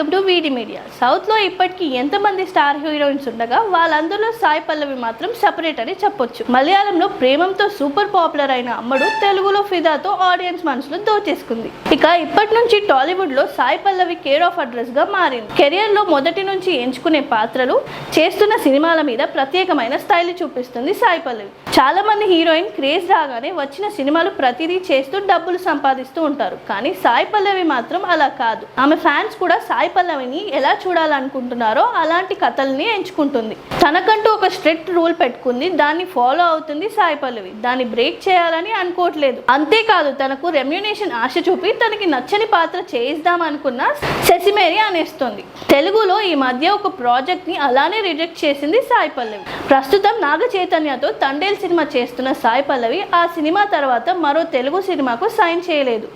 Welcome to వీడి media. సౌత్లో ఇప్పటికీ ఎంతమంది స్టార్ హీరోయిన్స్ ఉండగా వాళ్ళందరిలో సాయి పల్లవి మాత్రం సపరేట్ అని చెప్పొచ్చు. మలయాళంలో ప్రేమంతో సూపర్ పాపులర్ అయిన అమ్మడు తెలుగులో ఫిదాతో ఆడియన్స్ మనసులో దోచేసుకుంది. ఇక ఇప్పటి నుంచి టాలీవుడ్లో సాయి పల్లవి కేర్ ఆఫ్ అడ్రస్గా మారింది. కెరియర్లో మొదటి నుంచి ఎంచుకునే పాత్రలు చేస్తున్న సినిమాల మీద ప్రత్యేకమైన స్థాయిలు చూపిస్తుంది సాయి పల్లవి. చాలా మంది హీరోయిన్ క్రేజ్ రాగానే వచ్చిన సినిమాలు ప్రతిదీ చేస్తూ డబ్బులు సంపాదిస్తూ ఉంటారు. కానీ సాయి పల్లవి మాత్రం అలా కాదు. ఆమె ఫ్యాన్స్ కూడా సాయి పల్లవిని ఎలా చూడాలనుకుంటున్నారో అలాంటి కథల్ని ఎంచుకుంటుంది. తనకంటూ ఒక స్ట్రిక్ట్ రూల్ పెట్టుకుంది. దాన్ని ఫాలో అవుతుంది సాయి పల్లవి. దాన్ని బ్రేక్ చేయాలని అనుకోవట్లేదు. అంతేకాదు తనకు రెమ్యునేషన్ ఆశ చూపి తనకి నచ్చని పాత్ర చేయిద్దాం అనుకున్న శశిమేరి అనేస్తుంది. తెలుగులో ఈ మధ్య ఒక ప్రాజెక్ట్ని అలానే రిజెక్ట్ చేసింది సాయి పల్లవి. ప్రస్తుతం నాగ చైతన్యతో తండేల్ సినిమా చేస్తున్న సాయి పల్లవి ఆ సినిమా తర్వాత మరో తెలుగు సినిమాకు సైన్ చేయలేదు.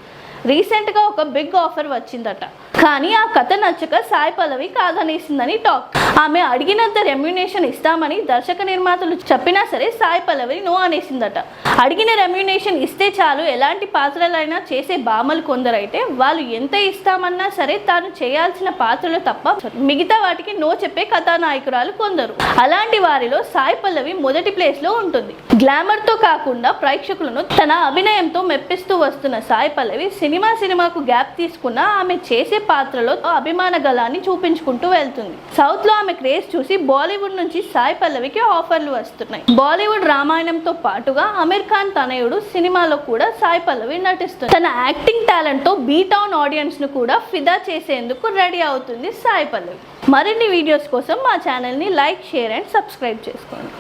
రీసెంట్గా ఒక బిగ్ ఆఫర్ వచ్చిందట. కానీ ఆ కథ నచ్చక సాయి పల్లవి కాదనేసిందని టాక్. ఆమె అడిగినంత రెమ్యునేషన్ ఇస్తామని దర్శక నిర్మాతలు చెప్పినా సరే సాయి పల్లవి నో అనేసిందట. అడిగిన రెమ్యునేషన్ ఇస్తే చాలు ఎలాంటి పాత్రలైనా చేసే భామలు కొందరైతే వాళ్ళు ఎంత ఇస్తామన్నా సరే తాను చేయాల్సిన పాత్రలు తప్ప మిగతా వాటికి నో చెప్పే కథానాయకురాలు కొందరు. అలాంటి వారిలో సాయి పల్లవి మొదటి ప్లేస్లో ఉంటుంది. గ్లామర్తో కాకుండా ప్రేక్షకులను తన అభినయంతో మెప్పిస్తూ వస్తున్న సాయి పల్లవి సినిమా సినిమాకు గ్యాప్ తీసుకున్న ఆమె చేసే పాత్రలో అభిమాన గలాన్ని చూపించుకుంటూ వెళ్తుంది. సౌత్లో ఆమె క్రేజ్ చూసి బాలీవుడ్ నుంచి సాయి పల్లవికి ఆఫర్లు వస్తున్నాయి. బాలీవుడ్ రామాయణంతో పాటుగా అమీర్ ఖాన్ తనయుడు సినిమాలో కూడా సాయి పల్లవి నటిస్తుంది. తన యాక్టింగ్ టాలెంట్తో బీటౌన్ ఆడియన్స్ను కూడా ఫిదా చేసేందుకు రెడీ అవుతుంది సాయి పల్లవి. మరిన్ని వీడియోస్ కోసం మా ఛానల్ని లైక్ షేర్ అండ్ సబ్స్క్రైబ్ చేసుకోండి.